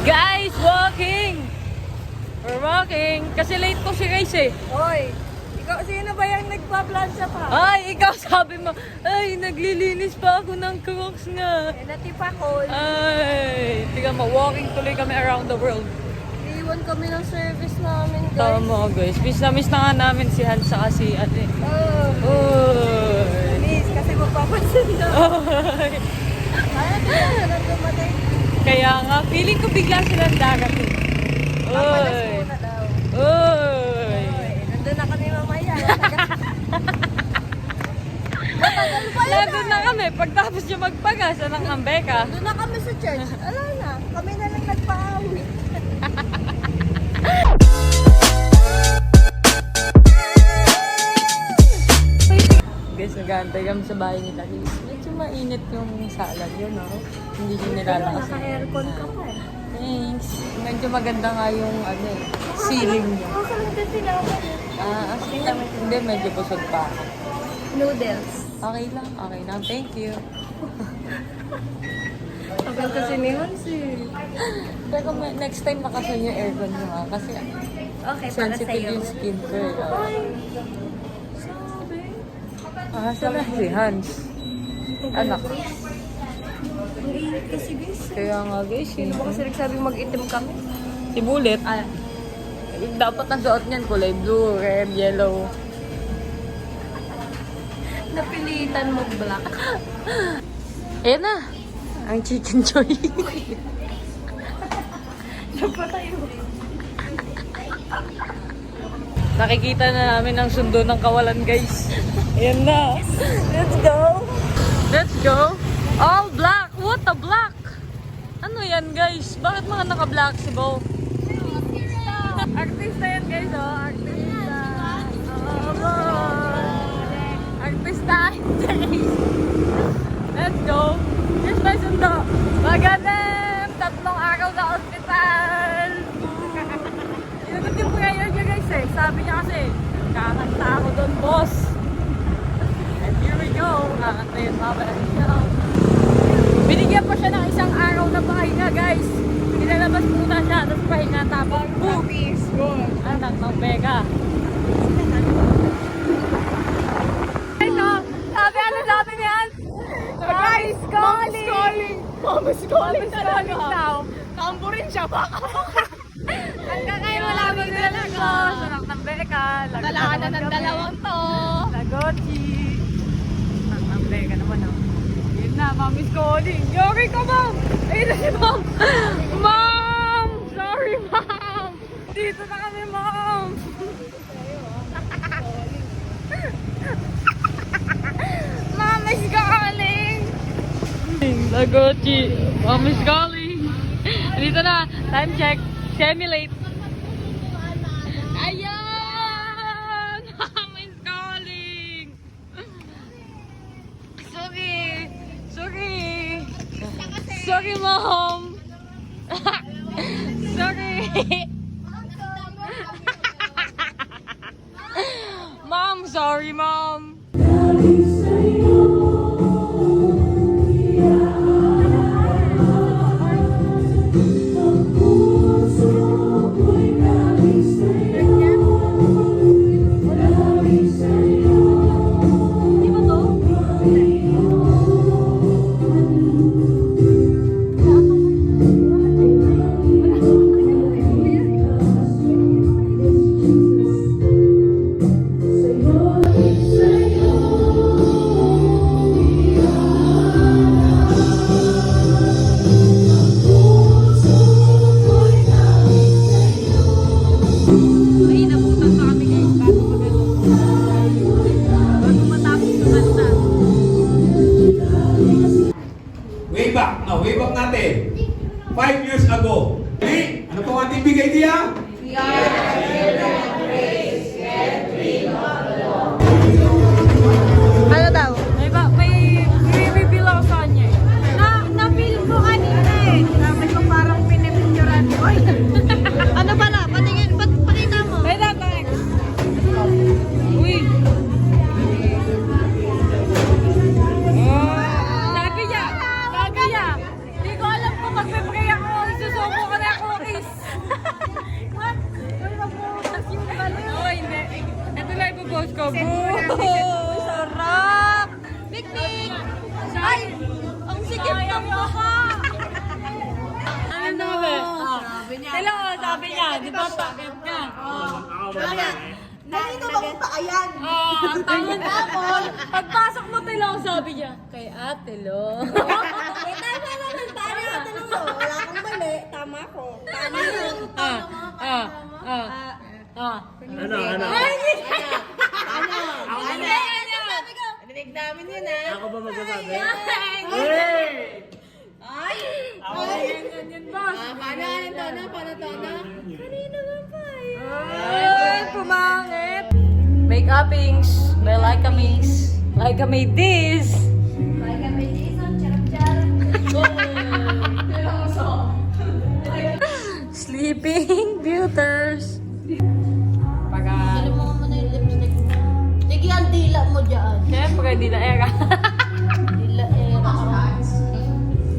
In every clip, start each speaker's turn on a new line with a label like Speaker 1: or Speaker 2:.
Speaker 1: Guys, walking! We're walking. Kasi late ko si Grace eh.
Speaker 2: Hoy, ikaw, sino ba yung nagpa-plansya pa?
Speaker 1: Ay, ikaw sabi mo, ay, naglilinis pa ako ng crocs nga.
Speaker 2: Eh, natipa ko.
Speaker 1: Ay, tingnan mo, walking tuloy kami around the world.
Speaker 2: Iiwan kami ng service namin, guys.
Speaker 1: Tama guys, miss na miss na nga namin si Hans sa kasi ano eh.
Speaker 2: Oh,
Speaker 1: Uy.
Speaker 2: miss, kasi magpapansin na.
Speaker 1: Ay.
Speaker 2: Kaya tingnan na dumating.
Speaker 1: Kaya nga, feeling ko bigla silang darating.
Speaker 2: Papalas
Speaker 1: Uy.
Speaker 2: muna daw.
Speaker 1: Uy.
Speaker 2: Nandun na kami mamaya.
Speaker 1: Nandun na kami, pagtapos niya magpagas, anong ambeka.
Speaker 2: Nandun na kami sa church. Ala na, kami na lang nagpaawi.
Speaker 1: Guys, nag-aantay kami sa bahay ni Taris. Medyo mainit yung salad yun, no? Hindi siya nilalakas.
Speaker 2: Naka-aircon ka pa eh.
Speaker 1: Thanks. Medyo maganda nga yung ano eh, ceiling niya.
Speaker 2: Masarap din tinapay eh.
Speaker 1: Ah, as in, hindi, medyo busog pa ako.
Speaker 2: Noodles.
Speaker 1: Okay lang, okay lang. Thank you.
Speaker 2: Tagal kasi ni Hans eh.
Speaker 1: Pero next time nakasan yung aircon nyo ha. Kasi
Speaker 2: Okay, para
Speaker 1: sensitive
Speaker 2: sa'yo.
Speaker 1: yung skin ko eh. oh.
Speaker 2: Ay, sabi.
Speaker 1: Ah, saan na si Hans? Anak.
Speaker 2: Ang init kasi guys.
Speaker 1: Kaya nga guys,
Speaker 2: Sino ba kasi nagsabing mag-itim kami?
Speaker 1: si Bullet.
Speaker 2: Ah,
Speaker 1: Dapat ang suot niyan kulay blue, red, yellow.
Speaker 2: napilitan mo black.
Speaker 1: Ayan na. Ang chicken joy.
Speaker 2: Napatay mo.
Speaker 1: Nakikita na namin ang sundo ng kawalan guys. Ayan na.
Speaker 2: Let's go.
Speaker 1: Let's go. All black. What a black? Ano yan guys? Bakit mga naka-black si Bo? Artista yan guys oh. Artista. Oh. Artista. Let's go. Here's my sundo. Magaling. Tatlong araw sa ospital. Inagot yung prayer niya guys eh. Sabi niya kasi, kakanta ako doon boss. And here we go. Kakanta yun mamaya. Pa siya ng isang araw na pahinga guys. Pinalabas muna siya, tapos pahinga tapos boom! Anak ng. Guys, oh, sabi ano sabi ni Hans?
Speaker 2: Guys, calling.
Speaker 1: calling!
Speaker 2: Mama's calling
Speaker 1: calling now.
Speaker 2: Kampo rin siya baka.
Speaker 1: Hanggang ngayon wala mo talaga. Anak ng Beka.
Speaker 2: Dalawa na ng dalawang to.
Speaker 1: Lagochi. Anak ng Beka naman oh. Yun na, mommy's calling. Yori ka, mom! Ayun na mom! Mom! Sorry, mom! Dito na kami, mom! Mom is calling! Lagochi! Mom is calling! Dito na! Time check! Semi-late! Ayan! Kay ate lo.
Speaker 2: Eh, tama naman. Paano natin mo? Wala kang mali. Tama ko. Paano yun?
Speaker 1: ah, ah, ah, ah.
Speaker 3: Ano, ano?
Speaker 1: Ay.
Speaker 2: Ano?
Speaker 1: Ano? Ano?
Speaker 2: Sabi ko. Namin yun ah.
Speaker 3: Ako ba magsasabi?
Speaker 1: Ay!
Speaker 2: Ay!
Speaker 1: Ay, yan, yan, boss.
Speaker 2: Ah, paano? Ano to na? Paano to na? Kanino ba pa
Speaker 1: Ay, pumangit. Make-uppings by Laika Mix. Laika Sleeping Beauters. Pagka...
Speaker 2: Alam mo mo na yung lipstick mo. Sige, ang dila mo dyan.
Speaker 1: Siyempre, di na era.
Speaker 2: Dila era.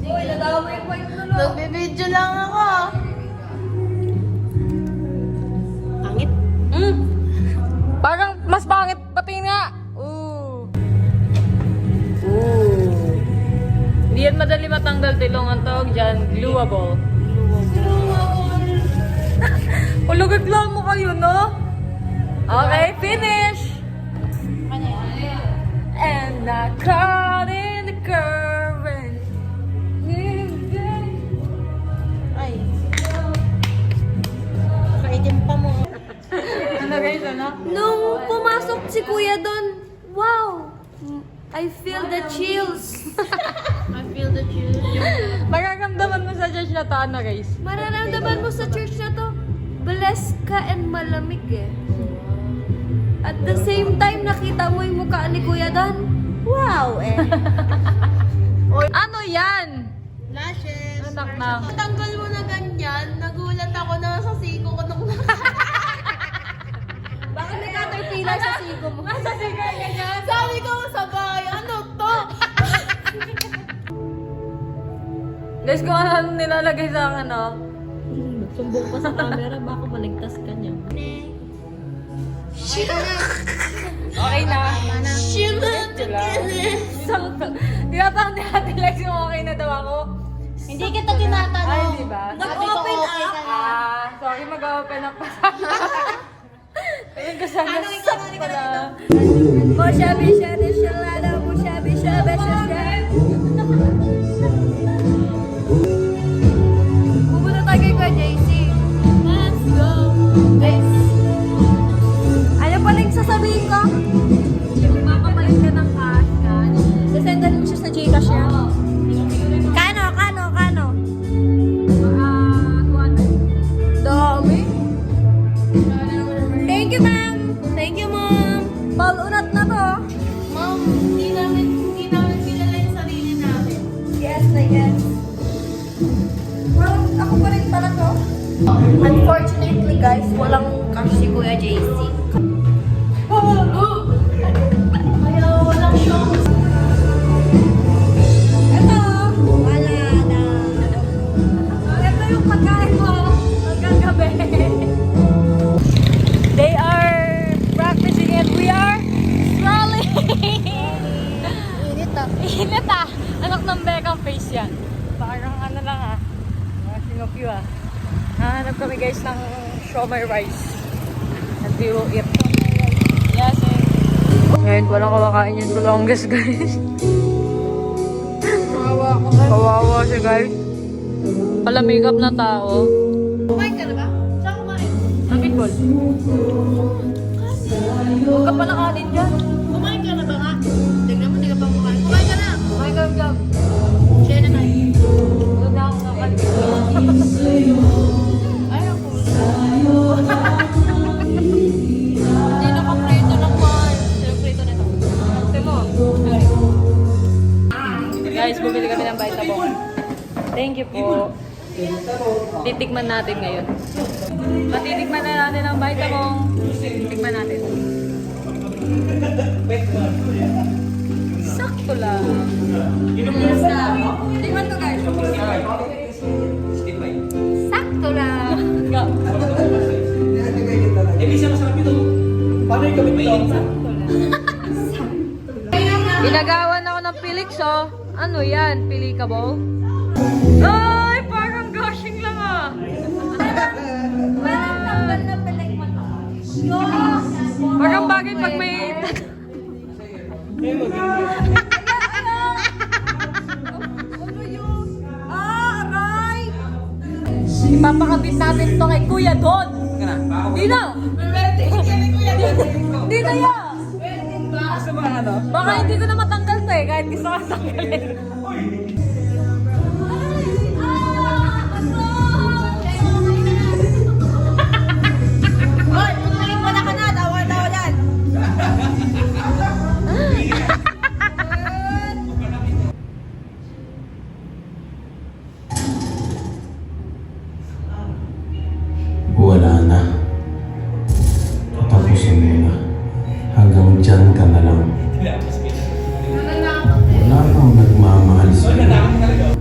Speaker 2: Uy, nadamay ko yung tulo. Nagbibidyo lang ako. Angit.
Speaker 1: mm. Parang mas pangit pati nga. Ooh. Ooh. Hindi yan madali matanggal tilong ang tawag dyan. Gluable. Ulugag lang mo kayo, no? Okay, finish! And I caught in the current.
Speaker 2: Ay. Kaitim pa mo.
Speaker 1: Ano guys, ano?
Speaker 4: Nung pumasok si kuya doon, wow! I feel the chills.
Speaker 2: I feel the chill.
Speaker 1: Mararamdaman mo sa church na to, ano guys?
Speaker 4: Mararamdaman mo sa church na to, blessed ka and malamig eh. At the same time, nakita mo yung mukha ni kuya doon. Wow eh.
Speaker 1: Ano yan?
Speaker 2: Lashes.
Speaker 1: Anak na.
Speaker 2: Tanggal mo na ganyan, nagulat ako na sa siko ko nung
Speaker 4: Baka may caterpillar sa sigo mo.
Speaker 1: Nasa sigar ka niyan?
Speaker 2: Sabi ko sabay, ano to?
Speaker 1: Guys, kung ano nilalagay sa akin, oh.
Speaker 2: Sumbong pa sa camera, baka maligtas ka niya.
Speaker 1: Okay na. Sakto. Di ba parang Ate Lex yung okay na daw ako?
Speaker 2: Hindi kita tinatanong.
Speaker 1: Ay, di ba?
Speaker 2: Sabi ko okay ka na.
Speaker 1: Ah, sorry, mag-open up pa sa Ayun ko sana
Speaker 2: Ano, ikaw, ano, ikaw,
Speaker 1: pala.
Speaker 4: Musha bisha de shalada, musha bisha besha
Speaker 1: Ngayon ko lang kumakain yung tulonggas guys. Kawawa ko. Kawawa siya guys. Pala makeup na tao.
Speaker 2: Kumain ka na ba? Saan kumain?
Speaker 1: Ang bicol. Huwag ka pala kanin dyan. Bumili kami ng Vitabong. Thank you po. Titikman natin ngayon. Matitikman na natin ang Vitabong. Titikman natin. Sakto lang.
Speaker 4: Tingnan to guys. Sakto lang.
Speaker 5: Eh, bisa masarap ito. Paano yung gamit ito?
Speaker 1: Sakto lang. Inagawan ako ng Pilix, oh. Ano yan? Pilikable? Ay, parang gushing lang, ah.
Speaker 4: Parang tanggal na pilik mo.
Speaker 1: Parang bagay pag may...
Speaker 4: Ah! Ipapakabit natin to kay Kuya Don. Di na! Di na ya! Baka hindi ko na matanggal eh, kahit gusto tanggalin.
Speaker 2: Ka dyan.
Speaker 5: Wala na. Mo na. Hanggang dyan ka na lang. Wala nang nagmamahal sa'yo.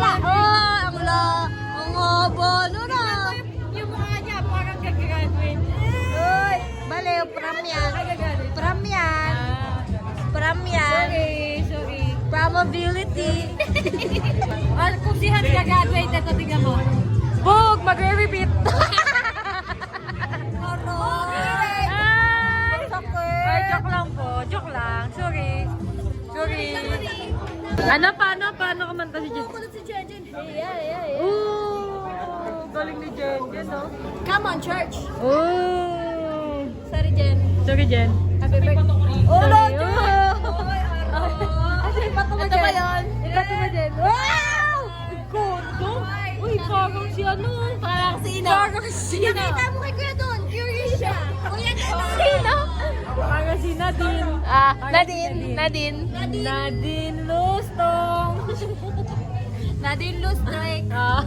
Speaker 4: Dila. Oh, ang la. Ang haba. Ano na?
Speaker 1: Yung mukha niya, parang gagraduate.
Speaker 4: Uy, baliw. Pram yan. Pram yan.
Speaker 1: Ah,
Speaker 4: Pram yan.
Speaker 1: sorry, sorry.
Speaker 4: Probability.
Speaker 1: Ah, kung si Hans gagraduate, ito tingnan mo. Bog, magre-repeat. Joke lang po. Joke lang. Sorry. Sorry. Ano, paano? Paano kumanta si Jen?
Speaker 4: Yeah, yeah, yeah.
Speaker 1: Ooh! Galing ni Jen. Jen, no?
Speaker 4: Come on, church.
Speaker 1: Ooh!
Speaker 4: Sorry, Jen.
Speaker 1: Sorry, Jen.
Speaker 4: Happy birthday. Oh, no, Ay, pato mo,
Speaker 1: Ito ba
Speaker 4: Jen?
Speaker 1: yun? Ito ba, Jen? Wow! Kondo? Uy, parang si ano?
Speaker 4: Parang sino?
Speaker 1: Parang sino?
Speaker 4: Nakita mo kay Kuya doon. Curious siya. Kuya doon.
Speaker 1: Sino? Parang si Nadine.
Speaker 4: Ah, Nadine. Nadine. Nadine.
Speaker 1: Nadine Lustong.
Speaker 4: Nadine Lustrek.
Speaker 1: Ah.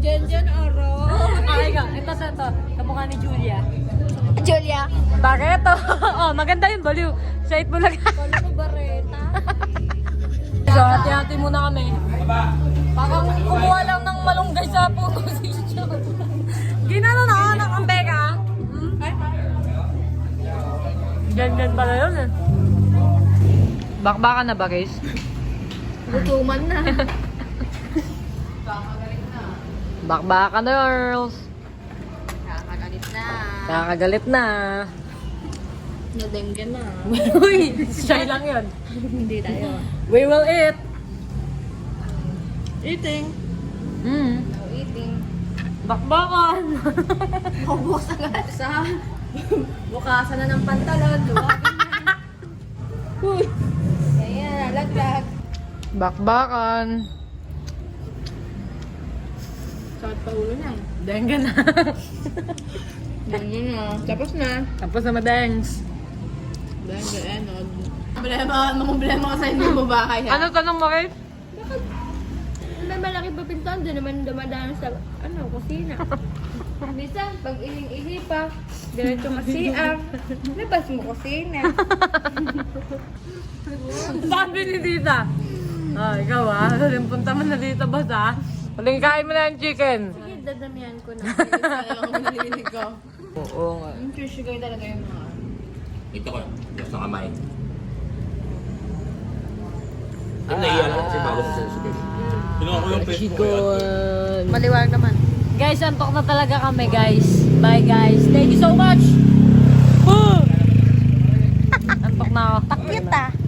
Speaker 4: Jen Jen Oro.
Speaker 1: Ay, ka. Ito, ito, ito. Kamukha ni Julia.
Speaker 4: Julia.
Speaker 1: Barreto. oh, maganda yun, baliw. Sight mo lang.
Speaker 4: Kalo mo bareta.
Speaker 1: so, hati-hati muna kami. Parang kumuha lang ng malunggay sa puno si John. Ginano na ng ambeka. Hmm? Ganyan pala yun eh. Bakbakan na ba guys?
Speaker 4: Gutuman na.
Speaker 1: Bakbakan na girls.
Speaker 4: Kakagalit na.
Speaker 1: Nakakagalit na.
Speaker 4: Nadengge na.
Speaker 1: Uy, shy lang yun.
Speaker 4: Hindi tayo.
Speaker 1: We will eat.
Speaker 4: Eating.
Speaker 1: Mm.
Speaker 4: Eating.
Speaker 1: Bakbakan.
Speaker 4: Ubus agad sa bukasan na ng pantalon.
Speaker 1: Uy.
Speaker 4: Laglag.
Speaker 1: Bakbakan.
Speaker 4: Sakit pa ulo niya.
Speaker 1: Dengga na.
Speaker 4: Ganyan na. Tapos na.
Speaker 1: Tapos na madengs.
Speaker 4: Dahil ano. Problema, ano problema ka sa hindi mo bahay ha?
Speaker 1: Ano tanong mo kay?
Speaker 4: May malaki pa pintuan, doon naman dumadaan sa, ano, kusina. Minsan, pag iling-ihi pa, diretso ka CR, labas mo kusina.
Speaker 1: Sabi ni Tita. Ah, ikaw ah. Huling punta mo na dito basta. Huling kain mo na yung chicken.
Speaker 4: Sige, dadamihan ko na. Kaya lang nalilig ko.
Speaker 1: Oo nga.
Speaker 4: Yung sugar talaga yung mga...
Speaker 3: Ito ko, ng kamay. Ay, naiya lang kasi bago sa sensitive. Pinuha ko yung Facebook ko.
Speaker 4: Maliwanag naman.
Speaker 1: Guys, antok na talaga kami guys. Bye guys. Thank you so much. Antok na ako.
Speaker 4: Takit ah.